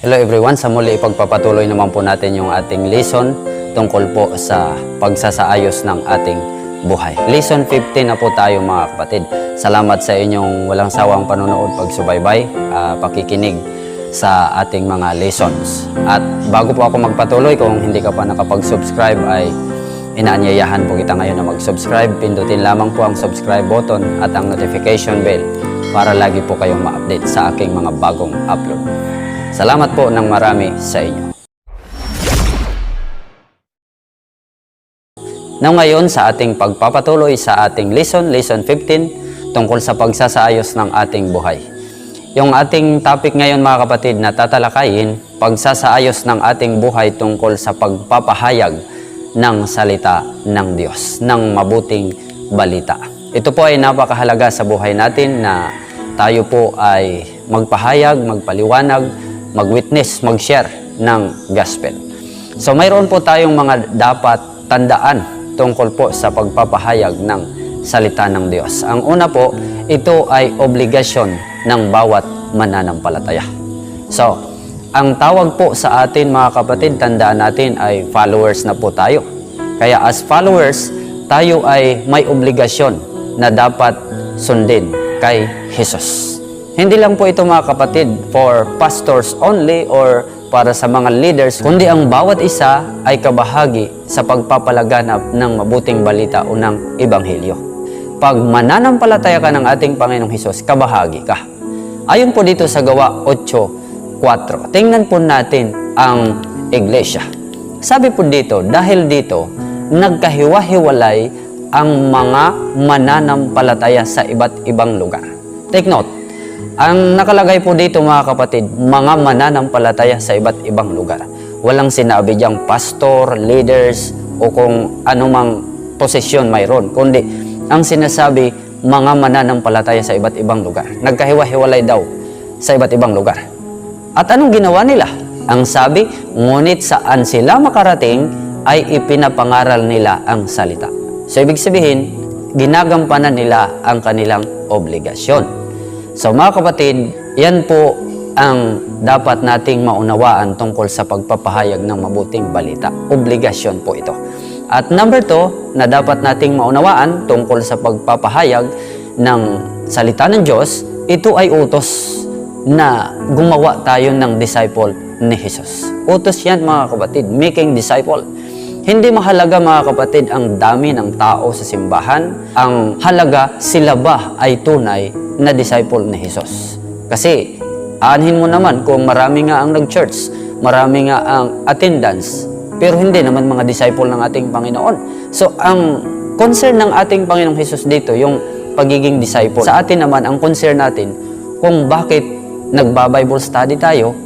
Hello everyone, sa muli ipagpapatuloy naman po natin yung ating lesson tungkol po sa pagsasaayos ng ating buhay. Lesson 15 na po tayo mga kapatid. Salamat sa inyong walang sawang panonood, pagsubaybay, ah, pakikinig sa ating mga lessons. At bago po ako magpatuloy, kung hindi ka pa nakapag-subscribe ay inaanyayahan po kita ngayon na mag-subscribe. Pindutin lamang po ang subscribe button at ang notification bell para lagi po kayong ma-update sa aking mga bagong upload. Salamat po ng marami sa inyo. Now ngayon sa ating pagpapatuloy sa ating lesson, lesson 15, tungkol sa pagsasaayos ng ating buhay. Yung ating topic ngayon mga kapatid na tatalakayin, pagsasaayos ng ating buhay tungkol sa pagpapahayag ng salita ng Diyos, ng mabuting balita. Ito po ay napakahalaga sa buhay natin na tayo po ay magpahayag, magpaliwanag, mag-witness, mag-share ng gospel. So mayroon po tayong mga dapat tandaan tungkol po sa pagpapahayag ng salita ng Diyos. Ang una po, ito ay obligasyon ng bawat mananampalataya. So, ang tawag po sa atin mga kapatid, tandaan natin ay followers na po tayo. Kaya as followers, tayo ay may obligasyon na dapat sundin kay Jesus. Hindi lang po ito mga kapatid for pastors only or para sa mga leaders, kundi ang bawat isa ay kabahagi sa pagpapalaganap ng mabuting balita o ng ebanghelyo. Pag mananampalataya ka ng ating Panginoong Hesus, kabahagi ka. Ayon po dito sa gawa 8.4, tingnan po natin ang iglesia. Sabi po dito, dahil dito, nagkahiwa-hiwalay ang mga mananampalataya sa iba't ibang lugar. Take note, ang nakalagay po dito mga kapatid, mga mananampalataya sa iba't ibang lugar. Walang sinabi diyang pastor, leaders, o kung anumang posisyon mayroon. Kundi, ang sinasabi, mga mananampalataya sa iba't ibang lugar. Nagkahiwa-hiwalay daw sa iba't ibang lugar. At anong ginawa nila? Ang sabi, ngunit saan sila makarating ay ipinapangaral nila ang salita. So, ibig sabihin, ginagampanan nila ang kanilang obligasyon. So mga kapatid, yan po ang dapat nating maunawaan tungkol sa pagpapahayag ng mabuting balita. Obligasyon po ito. At number two, na dapat nating maunawaan tungkol sa pagpapahayag ng salita ng Diyos, ito ay utos na gumawa tayo ng disciple ni Jesus. Utos yan mga kapatid, making disciple. Hindi mahalaga mga kapatid ang dami ng tao sa simbahan. Ang halaga sila ba ay tunay na disciple ni Jesus. Kasi aanhin mo naman kung marami nga ang nag-church, marami nga ang attendance, pero hindi naman mga disciple ng ating Panginoon. So ang concern ng ating Panginoong Jesus dito, yung pagiging disciple. Sa atin naman, ang concern natin kung bakit nagba-Bible study tayo,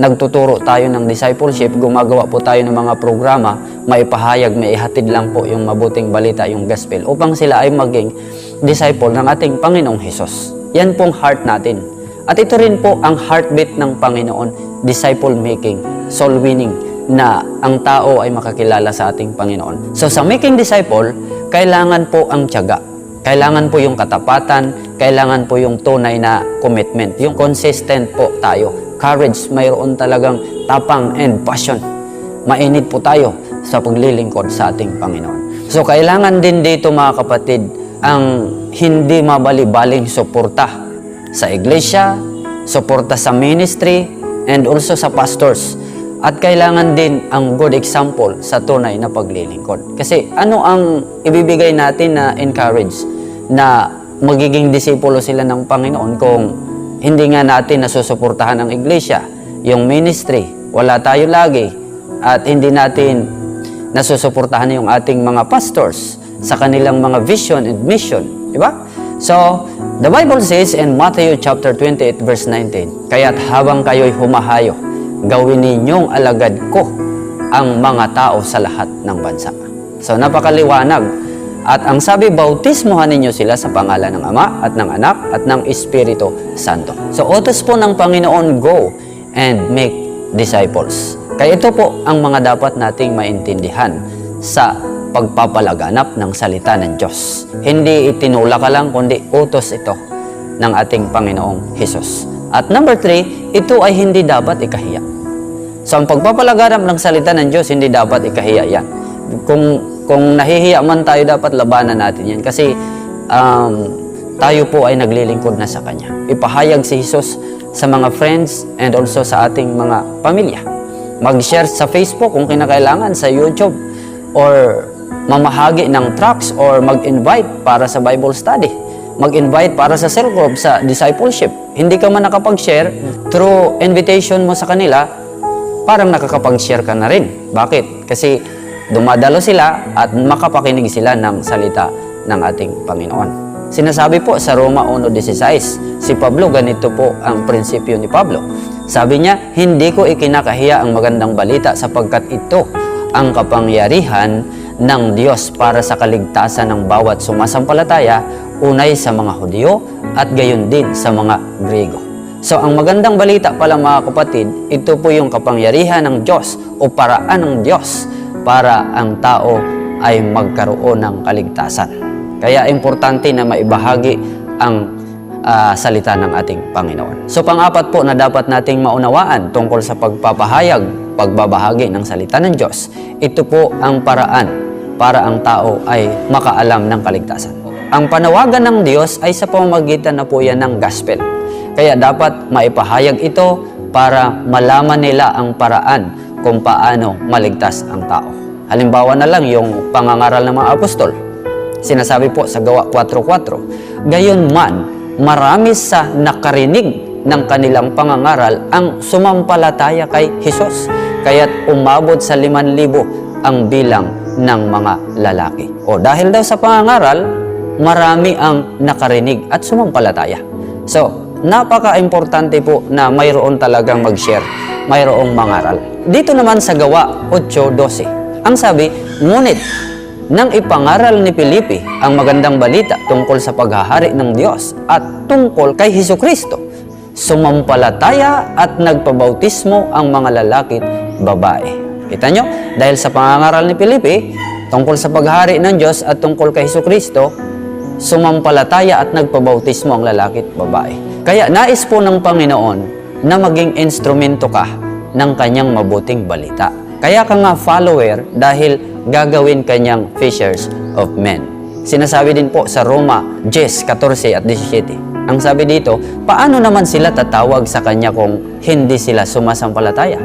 nagtuturo tayo ng discipleship, gumagawa po tayo ng mga programa, maipahayag, maihatid lang po yung mabuting balita, yung gospel, upang sila ay maging disciple ng ating Panginoong Hesus. Yan pong heart natin. At ito rin po ang heartbeat ng Panginoon, disciple making, soul winning, na ang tao ay makakilala sa ating Panginoon. So sa making disciple, kailangan po ang tiyaga. Kailangan po yung katapatan, kailangan po yung tunay na commitment, yung consistent po tayo. Courage, mayroon talagang tapang and passion. Mainit po tayo sa paglilingkod sa ating Panginoon. So kailangan din dito mga kapatid, ang hindi mabali-baling suporta sa iglesia, suporta sa ministry, and also sa pastors. At kailangan din ang good example sa tunay na paglilingkod. Kasi ano ang ibibigay natin na encourage na magiging disipulo sila ng Panginoon kung hindi nga natin nasusuportahan ang iglesia, yung ministry, wala tayo lagi, at hindi natin nasusuportahan yung ating mga pastors sa kanilang mga vision and mission. Di ba? So, the Bible says in Matthew chapter 28 verse 19, Kaya't habang kayo'y humahayo, gawin ninyong alagad ko ang mga tao sa lahat ng bansa. So, napakaliwanag. At ang sabi, bautismuhan ninyo sila sa pangalan ng Ama at ng Anak at ng Espiritu Santo. So, utos po ng Panginoon, go and make disciples. Kaya ito po ang mga dapat nating maintindihan sa pagpapalaganap ng salita ng Diyos. Hindi itinula ka lang, kundi utos ito ng ating Panginoong Hesus. At number three, ito ay hindi dapat ikahiya. So ang pagpapalaganap ng salita ng Diyos, hindi dapat ikahiya yan. Kung, kung nahihiya man tayo, dapat labanan natin yan. Kasi um, tayo po ay naglilingkod na sa Kanya. Ipahayag si Jesus sa mga friends and also sa ating mga pamilya. Mag-share sa Facebook kung kinakailangan, sa YouTube, or mamahagi ng tracts or mag-invite para sa Bible study. Mag-invite para sa cell group, sa discipleship. Hindi ka man nakapag-share, through invitation mo sa kanila, parang nakakapag-share ka na rin. Bakit? Kasi dumadalo sila at makapakinig sila ng salita ng ating Panginoon. Sinasabi po sa Roma 1.16, si Pablo, ganito po ang prinsipyo ni Pablo. Sabi niya, hindi ko ikinakahiya ang magandang balita sapagkat ito ang kapangyarihan ng Diyos para sa kaligtasan ng bawat sumasampalataya, unay sa mga Hudyo at gayon din sa mga Grego. So ang magandang balita pala mga kapatid, ito po yung kapangyarihan ng Diyos o paraan ng Diyos para ang tao ay magkaroon ng kaligtasan. Kaya importante na maibahagi ang ah, salita ng ating Panginoon. So pang-apat po na dapat nating maunawaan tungkol sa pagpapahayag, pagbabahagi ng salita ng Diyos, ito po ang paraan para ang tao ay makaalam ng kaligtasan. Ang panawagan ng Diyos ay sa pamamagitan na po yan ng gospel. Kaya dapat maipahayag ito para malaman nila ang paraan kung paano maligtas ang tao. Halimbawa na lang yung pangangaral ng mga apostol. Sinasabi po sa Gawa 4.4, Gayon man, marami sa nakarinig ng kanilang pangangaral ang sumampalataya kay Jesus. Kaya't umabot sa 5,000 ang bilang ng mga lalaki. O dahil daw sa pangangaral, marami ang nakarinig at sumampalataya. So, napaka-importante po na mayroon talagang mag-share, mayroong mangaral. Dito naman sa gawa 8.12, ang sabi, ngunit nang ipangaral ni Felipe ang magandang balita tungkol sa paghahari ng Diyos at tungkol kay Heso Kristo, sumampalataya at nagpabautismo ang mga lalaki at babae. Kita nyo? Dahil sa pangangaral ni Felipe tungkol sa paghahari ng Diyos at tungkol kay Heso Kristo, sumampalataya at nagpabautismo ang lalaki at babae. Kaya nais po ng Panginoon na maging instrumento ka ng kanyang mabuting balita. Kaya ka nga follower dahil gagawin kanyang fishers of men. Sinasabi din po sa Roma 10, 14 at 17. Ang sabi dito, paano naman sila tatawag sa kanya kung hindi sila sumasampalataya?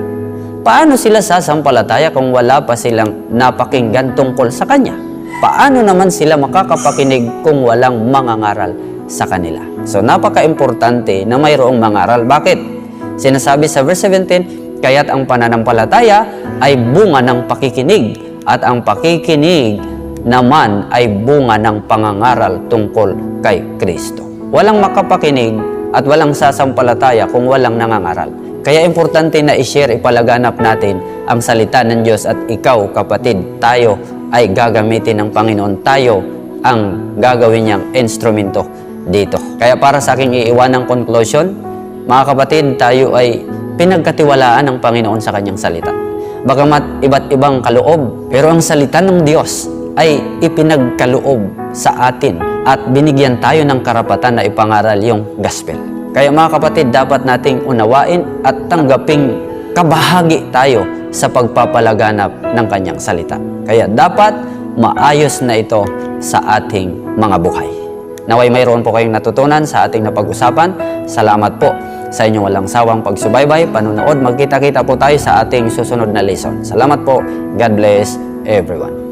Paano sila sasampalataya kung wala pa silang napakinggan tungkol sa kanya? Paano naman sila makakapakinig kung walang mangangaral sa kanila? So napaka-importante na mayroong mangaral. Bakit? Sinasabi sa verse 17, kaya't ang pananampalataya ay bunga ng pakikinig at ang pakikinig naman ay bunga ng pangangaral tungkol kay Kristo. Walang makapakinig at walang sasampalataya kung walang nangangaral. Kaya importante na i-share, ipalaganap natin ang salita ng Diyos at ikaw, kapatid, tayo ay gagamitin ng Panginoon. Tayo ang gagawin niyang instrumento dito. Kaya para sa aking iiwanang conclusion, mga kapatid, tayo ay pinagkatiwalaan ng Panginoon sa kanyang salita. Bagamat iba't ibang kaloob, pero ang salita ng Diyos ay ipinagkaloob sa atin at binigyan tayo ng karapatan na ipangaral yung gospel. Kaya mga kapatid, dapat nating unawain at tanggaping kabahagi tayo sa pagpapalaganap ng kanyang salita. Kaya dapat maayos na ito sa ating mga buhay. Naway mayroon po kayong natutunan sa ating napag-usapan. Salamat po sa inyong walang sawang pagsubaybay, panunood. Magkita-kita po tayo sa ating susunod na lesson. Salamat po. God bless everyone.